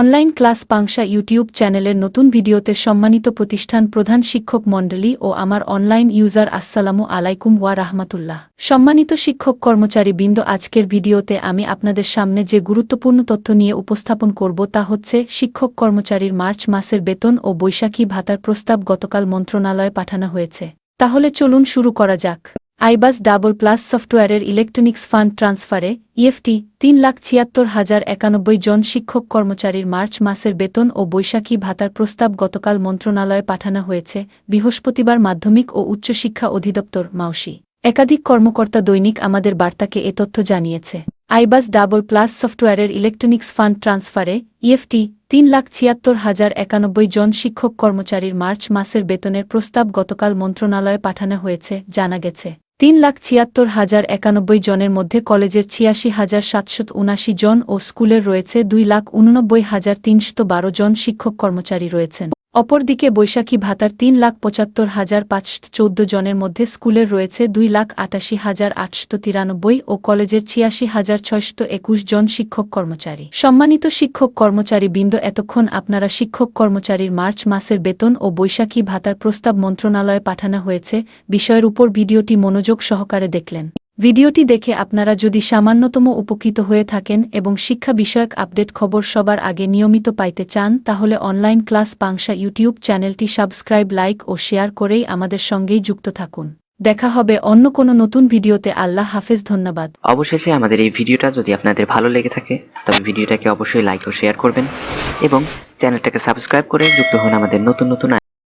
Online class Pangsha YouTube চ্যানেলের নতুন ভিডিওতে সম্মানিত প্রতিষ্ঠান প্রধান শিক্ষক মণ্ডলী ও আমার অনলাইন ইউজার আসসালামু আলাইকুম ওয়া রাহমাতুল্লাহ। সম্মানিত শিক্ষক কর্মচারী বৃন্দ আজকের ভিডিওতে আমি আপনাদের সামনে যে গুরুত্বপূর্ণ তথ্য নিয়ে উপস্থাপন করব তা হচ্ছে শিক্ষক কর্মচারীর মার্চ মাসের বেতন ও বৈশাখী ভাতার প্রস্তাব গতকাল মন্ত্রণালয়ে পাঠানো হয়েছে। তাহলে চলুন শুরু করা যাক। আইবাস ডাবল প্লাস সফটওয়্যারের ইলেকট্রনিক্স ফান্ড ট্রান্সফারে, ইএফটি, তিন লাখ ছিয়াত্তর হাজার একানব্বই জন শিক্ষক কর্মচারীর মার্চ মাসের বেতন ও বৈশাখী ভাতার প্রস্তাব গতকাল মন্ত্রণালয়ে পাঠানো হয়েছে, বৃহস্পতিবার মাধ্যমিক ও উচ্চশিক্ষা অধিদপ্তর, মাউসি। একাধিক কর্মকর্তা দৈনিক আমাদের বার্তাকে এ তথ্য জানিয়েছে। আইবাস ডাবল প্লাস সফটওয়্যারের ইলেকট্রনিক্স ফান্ড ট্রান্সফারে, ইএফটি, তিন লাখ ছিয়াত্তর হাজার একানব্বই জন শিক্ষক কর্মচারীর মার্চ মাসের বেতনের প্রস্তাব গতকাল মন্ত্রণালয়ে পাঠানো হয়েছে, জানা গেছে। তিন লাখ ছিয়াত্তর হাজার একানব্বই জনের মধ্যে কলেজের ছিয়াশি হাজার সাতশত উনাশি জন ও স্কুলের রয়েছে দুই লাখ উননব্বই হাজার তিনশত বারো জন শিক্ষক কর্মচারী রয়েছেন। অপরদিকে বৈশাখী ভাতার তিন লাখ পঁচাত্তর হাজার পাঁচশত চৌদ্দ জনের মধ্যে স্কুলের রয়েছে দুই লাখ আটাশি হাজার আটশো তিরানব্বই ও কলেজের ছিয়াশি হাজার ছয়শত একুশ জন শিক্ষক কর্মচারী। সম্মানিত শিক্ষক কর্মচারী বৃন্দ এতক্ষণ আপনারা শিক্ষক কর্মচারীর মার্চ মাসের বেতন ও বৈশাখী ভাতার প্রস্তাব মন্ত্রণালয়ে পাঠানো হয়েছে। বিষয়ের উপর ভিডিওটি মনোযোগ সহকারে দেখলেন। ভিডিওটি দেখে আপনারা যদি সামান্যতম উপকৃত হয়ে থাকেন এবং শিক্ষা বিষয়ক আপডেট খবর সবার আগে নিয়মিত পাইতে চান, তাহলে অনলাইন ক্লাস পাংশা ইউটিউব চ্যানেলটি সাবস্ক্রাইব, লাইক ও শেয়ার করেই আমাদের সঙ্গেই যুক্ত থাকুন। দেখা হবে অন্য কোনো নতুন ভিডিওতে। আল্লাহ হাফেজ, ধন্যবাদ। অবশেষে আমাদের এই ভিডিওটা যদি আপনাদের ভালো লেগে থাকে, তবে ভিডিওটাকে অবশ্যই লাইক ও শেয়ার করবেন এবং চ্যানেলটাকে সাবস্ক্রাইব করে যুক্ত হন আমাদের নতুন নতুন